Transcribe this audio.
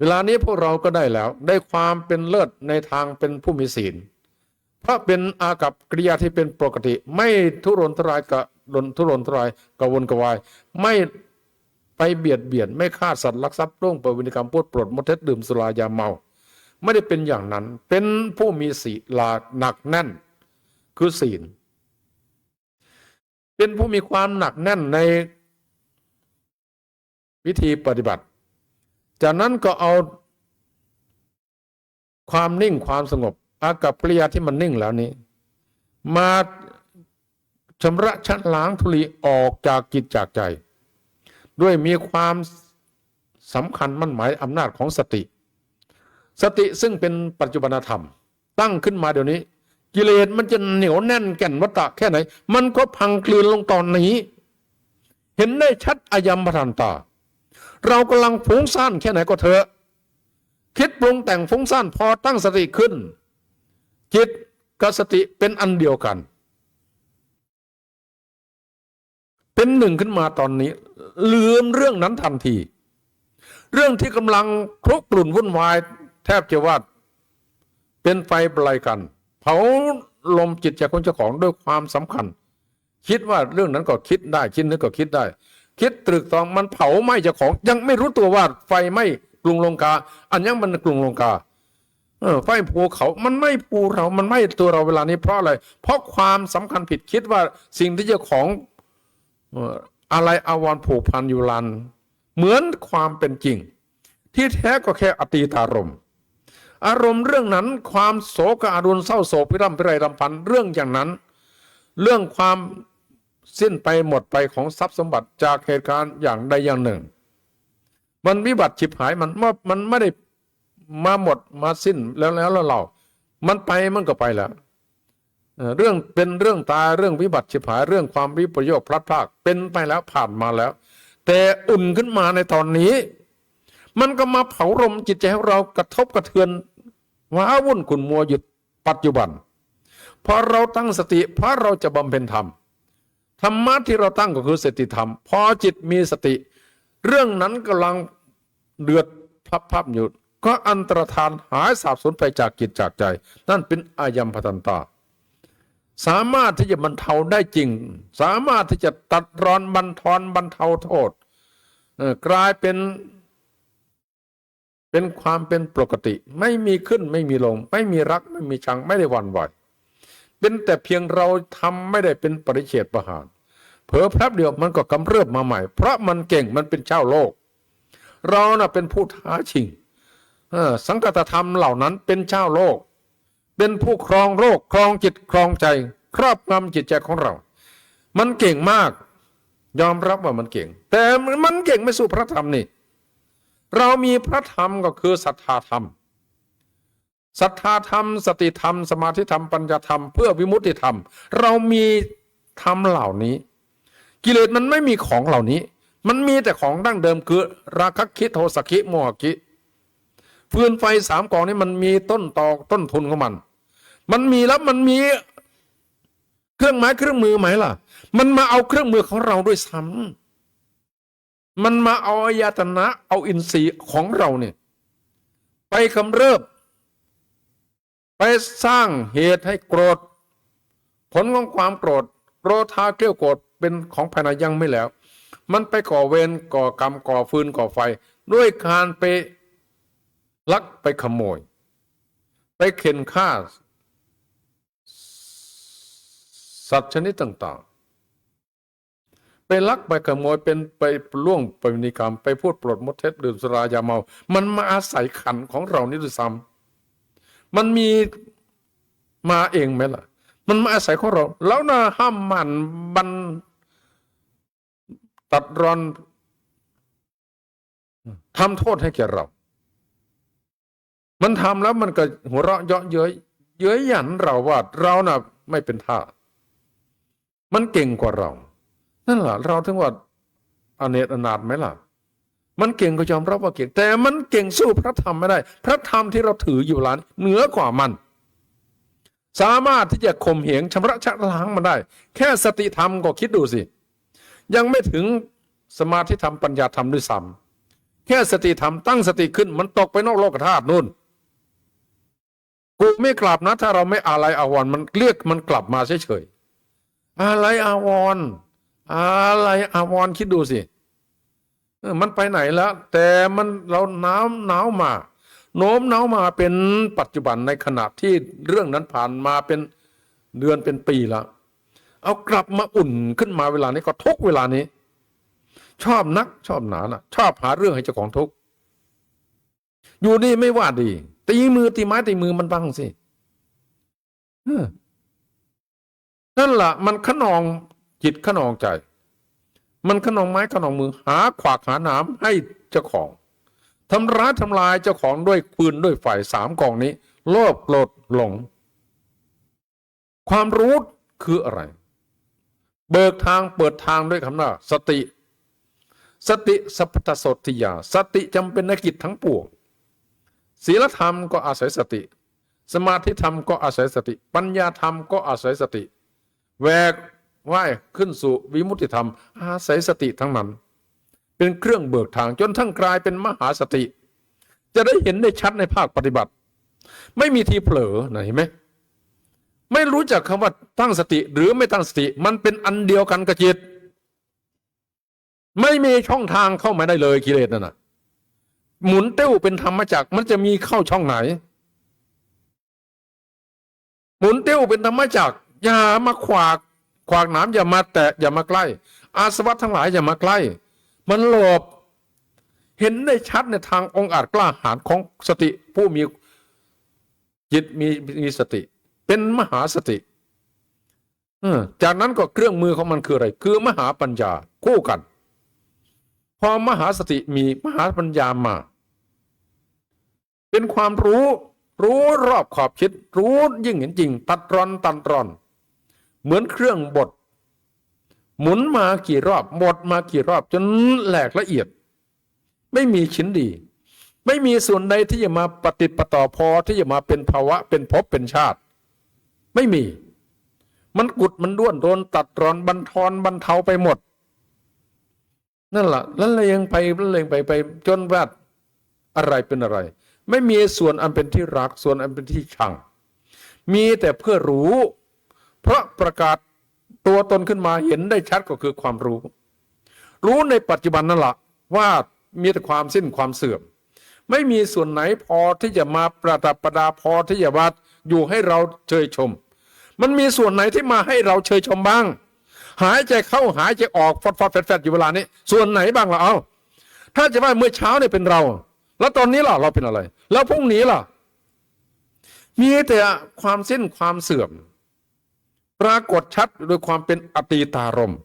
เวลานี้พวกเราก็ได้แล้ว ได้ความเป็นเลิศในทางเป็นผู้มีศีล เพราะเป็นอากับกริยาที่เป็นปกติ ไม่ทุรนทุรายกระดนทุรนทุรายกวนกวาย ไม่ไปเบียดเบียน ไม่ฆ่าสัตว์ลักทรัพย์ร่วงประเวณีกรรมพูดปลดมดเท็จดื่มสุรายาเมา ไม่ได้เป็นอย่างนั้น เป็นผู้มีศีลาหนักแน่น คือศีล เป็นผู้มีความหนักแน่นในวิธีปฏิบัติ จากนั้นก็เอาความนิ่งความสงบ อากับกริยาที่มันนิ่งแล้วนี้ มาชำระชัดล้างทุลีออกจากจิตจากใจ ด้วยมีความสำคัญมั่นหมายอำนาจของสติ สติซึ่งเป็นปัจจุบันธรรม ตั้งขึ้นมาเดี๋ยวนี้ กิเลสมันจะเหนียวแน่นแก่นวัตตะแค่ไหน มันก็พังกลืนลงตอนนี้ เห็นได้ชัดอายมพันตา เรากำลังฟุ้งซ่านแค่ไหนก็เถอะ คิดปรุงแต่งฟุ้งซ่านพอตั้งสติขึ้น จิตกับสติเป็นอันเดียวกัน เป็นหนึ่งขึ้นมาตอนนี้ ลืมเรื่องนั้นทันที เรื่องที่กำลังคลุกกลุ่นวุ่นวาย แทบจะว่าเป็นไฟปลายกัน เผาลมจิตใจของเจ้าของด้วยความสำคัญ คิดว่าเรื่องนั้นก็คิดได้คิดนี้ก็คิดได้ คิดตรึกตองมันเผาไหม้เจ้าของ ยังไม่รู้ตัวว่าไฟไหม้กรุงลงกา อันยังมันกรุงลงกาเออไฟภูเขา มันไม่ภูเรา มันไม่ตัวเราเวลานี้เพราะอะไร เพราะความสำคัญผิดคิดว่าสิ่งที่เจ้าของอะไรอาวรผูกพันอยู่ลัน เหมือนความเป็นจริง ที่แท้ก็แค่อตีตารมณ์อารมณ์เรื่องนั้นความโศกอารุณเศร้าโศกพิรำพิไรรำพันเรื่องอย่างนั้น เรื่องความ สิ้นไปหมดไปของทรัพย์สมบัติจากเหตุการณ์อย่างใดอย่างหนึ่ง มันวิบัติฉิบหายมันมันมันไม่ได้มาหมดมาสิ้นแล้วแล้วเรา มันไปมันก็ไปแล้วเรื่องเป็นเรื่องตายเรื่องวิบัติฉิบหายเรื่องความวิปโยคพลัดพรากเป็นไปแล้วผ่านมาแล้ว แต่อุ่นขึ้นมาในตอนนี้ มันก็มาเผารมจิตใจของเรากระทบกระเทือนว้าวุ่นขุนมัวอยู่ปัจจุบันพอเราตั้งสติพระเราจะบำเพ็ญธรรม ธรรมะที่เราตั้งก็คือสติธรรม พอจิตมีสติ เรื่องนั้นกำลังเดือดพับพับอยู่ ก็อันตรธานหายสาบสูญไปจากจิตจากใจ นั่นเป็นอายัมพันตา สามารถที่จะบรรเทาได้จริง สามารถที่จะตัดรอนบรรทอนบรรเทาโทษกลายเป็นเป็นความเป็นปกติ ไม่มีขึ้นไม่มีลง ไม่มีรักไม่มีชังไม่ได้วันไหว เป็นแต่เพียงเราทำไม่ได้เป็นปริเฉดประหารเผลอแป๊บเดียวมันก็กำเริบมาใหม่ เพราะมันเก่งมันเป็นเจ้าโลก เราน่ะเป็นผู้ท้าชิงสังกัตธรรมเหล่านั้นเป็นเจ้าโลก เป็นผู้ครองโลกครองจิตครองใจ ครอบงำจิตใจของเรา มันเก่งมาก ยอมรับว่ามันเก่ง แต่มันเก่งไม่สู้พระธรรมนี่ เรามีพระธรรมก็คือศรัทธาธรรม ศรัทธาธรรม สติธรรม สมาธิธรรม ปัญญาธรรม เพื่อวิมุตติธรรม เรามีธรรมเหล่านี้ กิเลสมันไม่มีของเหล่านี้ มันมีแต่ของดั้งเดิมคือราคะคิโทสะคิโมหคิฟืนไฟสามกองนี้มันมีต้นตอต้นทุนของมัน มันมีแล้วมันมีเครื่องไม้เครื่องมือไหมล่ะ มันมาเอาเครื่องมือของเราด้วยซ้ำมันมาเอาอายตนะ เอาอินทรีย์ของเราเนี่ย ไปกำเริบ ไปสร้างเหตุให้โกรธ ผลของความโกรธโกรธาเกลี้ยวโกรธเป็นของภายในยังไม่แล้ว มันไปก่อเวรก่อกรรมก่อฟืนก่อไฟ ด้วยการไปลักไปขโมย ไปเข็นฆ่า สัตว์ชนิดต่าง ๆ ไปลักไปขโมยเป็นไปล่วงไปนิกรรม ไปพูดปลดมดเท็จดื่มสุรายาเมา มันมาอาศัยขันของเรานี่ด้วยซ้ำ มันมีมาเองไหมล่ะ มันมาอาศัยของเรา แล้วนะห้ามมันบันตัดรอนทำโทษให้แก่เรา มันทำแล้วมันก็หัวเราะเยาะเย้ยเย้ยหยันเราว่าเราน่ะ ไม่เป็นท่า มันเก่งกว่าเรา นั่นแหละเราถึงว่าอเนกอนาถไหมล่ะ มันเก่งก็ยอมรับว่าเก่ง แต่มันเก่งสู้พระธรรมไม่ได้ พระธรรมที่เราถืออยู่หลานเหนือกว่ามัน สามารถที่จะข่มเหงชำระชะล้างมันได้ แค่สติธรรมก็คิดดูสิ ยังไม่ถึงสมาธิธรรมปัญญาธรรมด้วยซ้ำแค่สติธรรมตั้งสติขึ้นมันตกไปนอกโลกธาตุนู่นกูไม่กลับนะ ถ้าเราไม่อะไรอาวร์มันเรียกมันกลับมาเฉยๆอะไรอาวร์อะไรอาวร์คิดดูสิ เออมันไปไหนแล้ว แต่มันเราหนาวหนาวมา โน้มหนาวมาเป็นปัจจุบันในขณะที่เรื่องนั้นผ่านมาเป็นเดือนเป็นปีแล้ว เอากลับมาอุ่นขึ้นมาเวลานี้ก็ทุกเวลานี้ ชอบนักชอบหนานะชอบหาเรื่องให้เจ้าของทุกข์อยู่นี่ไม่ว่าดี ตีมือตีไม้ตีมือมันบ้างสินั่นละ่ะ มันขนองจิตขนองใจ มันขนองไม้ขนองมือหาขวากหาหนามให้เจ้าของทำร้ายทำลายเจ้าของด้วยปืนด้วยไฟสามกองนี้ โลภโกรธหลง ความรู้คืออะไร เบิกทางเปิดทางด้วยคำว่าสติ สติสัพพสดทิยา สติจำเป็นในกิจทั้งปวงศีลธรรมก็อาศัยสติ สมาธิธรรมก็อาศัยสติ ปัญญาธรรมก็อาศัยสติแหวก ว่ายขึ้นสู่วิมุติธรรม อาศัยสติทั้งนั้น เป็นเครื่องเบิกทางจนทั้งกลายเป็นมหาสติ จะได้เห็นได้ชัดในภาคปฏิบัติ ไม่มีทีเผลอนะเห็นไหมไม่รู้จักคำว่าตั้งสติหรือไม่ตั้งสติ มันเป็นอันเดียวกันกับจิต ไม่มีช่องทางเข้ามาได้เลยกิเลสนั่นน่ะหมุนเต้วเป็นธรรมจักมันจะมีเข้าช่องไหน หมุนเต้วเป็นธรรมจักอย่ามาขวาก ขวากหนามอย่ามาแตะอย่ามาใกล้ อาสวัตทั้งหลายอย่ามาใกล้ มันหลบ เห็นได้ชัดในทางองค์อาจกล้าหาญของสติผู้มีจิตมีมีสติ เป็นมหาสติจากนั้นก็เครื่องมือของมันคืออะไร คือมหาปัญญาคู่กัน พอมหาสติมีมหาปัญญามา เป็นความรู้ รู้รอบขอบชิด รู้ยิ่งเห็นจริง ตัดรอนตันรอน เหมือนเครื่องบดหมุนมากี่รอบบดมากี่รอบจนแหลกละเอียด ไม่มีชิ้นดี ไม่มีส่วนใดที่จะมาปฏิปต่อพอที่จะมาเป็นภาวะเป็นภพเป็นชาติ ไม่มี มันกุดมันด้วนโดนตัดรอนบันทอนบรรเทาไปหมด นั่นแหละแล้วเลยยังไปแล้วเลยงไปไปจนว่าอะไรเป็นอะไร ไม่มีส่วนอันเป็นที่รักส่วนอันเป็นที่ชัง มีแต่เพื่อรู้ เพราะประกาศตัวตนขึ้นมาเห็นได้ชัดก็คือความรู้ รู้ในปัจจุบันนั่นแหละว่ามีแต่ความสิ้นความเสื่อม ไม่มีส่วนไหนพอที่จะมาประดับประดาพอที่จะมาอยู่ให้เราเชยชม มันมีส่วนไหนที่มาให้เราเชยชมบ้าง หายใจเข้าหายใจออกฟอดฟอดแฟดแฟดอยู่เวลานี้ ส่วนไหนบ้างล่ะเอาถ้าจะว่าเมื่อเช้าเนี่ยเป็นเรา แล้วตอนนี้ล่ะเราเป็นอะไร แล้วพรุ่งนี้ล่ะ มีแต่ความสิ้นความเสื่อม ปรากฏชัดโดยความเป็นอตีตารมณ์